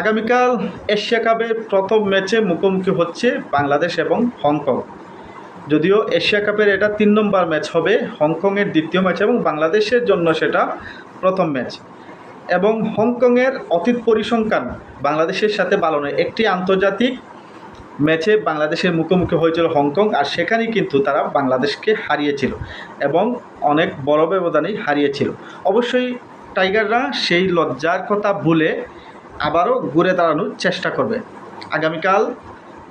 আগামীকাল এশিয়া কাপের প্রথম ম্যাচে মুখোমুখি হচ্ছে বাংলাদেশ এবং হংকং। যদিও এশিয়া কাপের এটা তিন নম্বর ম্যাচ হবে, হংকংয়ের দ্বিতীয় ম্যাচ এবং বাংলাদেশের জন্য সেটা প্রথম ম্যাচ। এবং হংকংয়ের অতীত পরিসংখ্যান বাংলাদেশের সাথে ভালো নয় একটি আন্তর্জাতিক ম্যাচে বাংলাদেশের মুখোমুখি হয়েছিল হংকং আর সেখানেই কিন্তু তারা বাংলাদেশকে হারিয়েছিল এবং অনেক বড় ব্যবধানেই হারিয়েছিল। অবশ্যই টাইগাররা সেই লজ্জার কথা ভুলে আবারও ঘুরে দাঁড়ানোর চেষ্টা করবে। আগামীকাল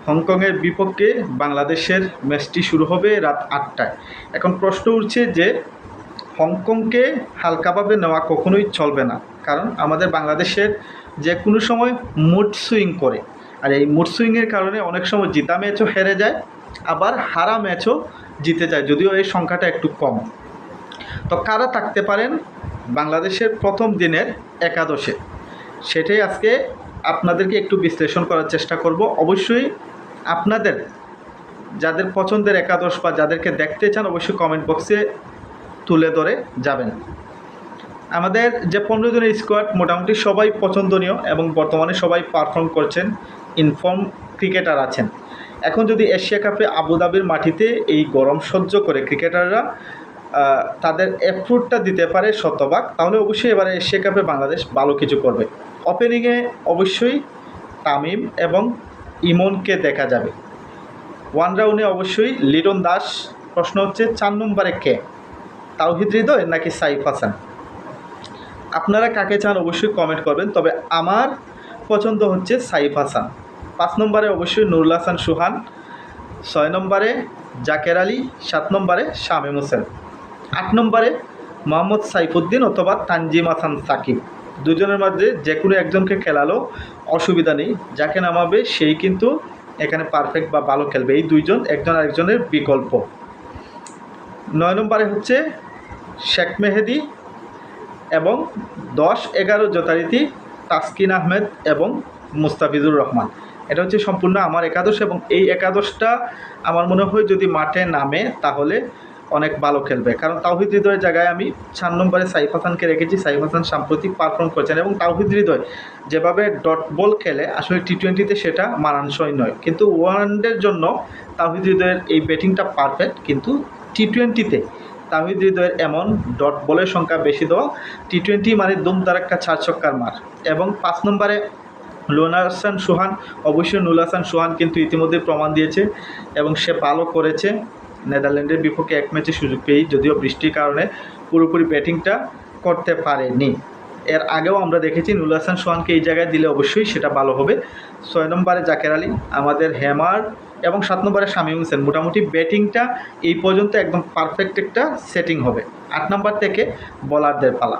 হংকংয়ের বিপক্ষে বাংলাদেশের ম্যাচটি শুরু হবে রাত আটটায়। এখন প্রশ্ন উঠছে যে, হংকংকে হালকাভাবে নেওয়া কখনোই চলবে না, কারণ আমাদের বাংলাদেশের যে কোনো সময় মুড সুইং করে। আর এই মুড সুইংয়ের কারণে অনেক সময় জিতা ম্যাচও হেরে যায়, আবার হারা ম্যাচও জিতে যায়, যদিও এই সংখ্যাটা একটু কম। তো কারা থাকতে পারেন বাংলাদেশের প্রথম দিনের একাদশে? সেটাই আজকে আপনাদেরকে একটু বিশ্লেষণ করার চেষ্টা করব। অবশ্যই আপনাদের, যাদের পছন্দের একাদশ বা যাদেরকে দেখতে চান, অবশ্যই কমেন্ট বক্সে তুলে ধরে যাবেন। আমাদের যে পনেরো জনের স্কোয়াড মোটামুটি সবাই পছন্দনীয় এবং বর্তমানে সবাই পারফর্ম করছেন ইনফর্ম ক্রিকেটার আছেন। এখন যদি এশিয়া কাপে আবুধাবির মাটিতে এই গরম সহ্য করে ক্রিকেটাররা তাদের অ্যাপ্রুটটা দিতে পারে শতভাগ, তাহলে অবশ্যই এবারে এশিয়া কাপে বাংলাদেশ ভালো কিছু করবে। ওপেনিংয়ে অবশ্যই তামিম এবং ইমনকে দেখা যাবে। ওয়ান রাউন্ডে অবশ্যই লিটন দাস, প্রশ্ন হচ্ছে চার নম্বরে কে? তাওহিদ হৃদয় নাকি সাইফ হাসান? আপনারা কাকে চান অবশ্যই কমেন্ট করবেন, তবে আমার পছন্দ হচ্ছে সাইফ হাসান। পাঁচ নম্বরে অবশ্যই নুরুল হাসান সুহান, ছয় নম্বরে জাকের আলী, সাত নম্বরে শামীম হোসেন। আট নম্বরে মোহাম্মদ সাইফুদ্দিন অথবা তানজিম হাসান সাকিব। দুজনের মধ্যে যে কোনো একজনকে খেলালো, অসুবিধা নেই। যাকে নামাবে, সেই কিন্তু এখানে পারফেক্ট বা ভালো খেলবে। এই দুইজন, একজন আরেকজনের বিকল্প। নয় নম্বরে হচ্ছে শেখ মেহেদি এবং দশ এগারো যথারীতি তাসকিন আহমেদ এবং মুস্তাফিজুর রহমান। এটা হচ্ছে সম্পূর্ণ আমার একাদশ এবং এই একাদশটা আমার মনে হয় যদি মাঠে নামে, তাহলে অনেক ভালো খেলবে। কারণ তাওহিদ হৃদয়ের জায়গায় আমি চার নম্বরে সাইফ হাসানকে রেখেছি। সাইফ হাসান সাম্প্রতিক পারফর্ম করেছেন এবং তাওহিদ হৃদয় যেভাবে ডট বল খেলে, আসলে টি টোয়েন্টিতে সেটা মানানসই নয়। কিন্তু ওয়ানডের জন্য তাওহিদ হৃদয়ের এই ব্যাটিংটা পারফেক্ট কিন্তু টি টোয়েন্টিতে তাহিদ হৃদয়ের এমন ডট বলের সংখ্যা বেশি দেওয়া টি টোয়েন্টি মানে দুম তারাক্কা চার ছক্কার মার। এবং পাঁচ নম্বরে লোনার হাসান সুহান, অবশ্যই নুল হাসান সুহান কিন্তু ইতিমধ্যে প্রমাণ দিয়েছে এবং সে ভালো করেছে। নেদারল্যান্ডের বিপক্ষে এক ম্যাচে সুযোগ পেয়েই যদিও বৃষ্টির কারণে পুরোপুরি ব্যাটিংটা করতে পারেনি। এর আগেও আমরা দেখেছি নুল হাসান সোহানকে এই জায়গায় দিলে অবশ্যই সেটা ভালো হবে। ছয় নম্বরে জাকের আলী, আমাদের হ্যামার এবং সাত নম্বরে শামীম হোসেন। মোটামুটি ব্যাটিংটা এই পর্যন্ত একদম পারফেক্ট একটা সেটিং হবে। আট নম্বর থেকে বলারদের পালা।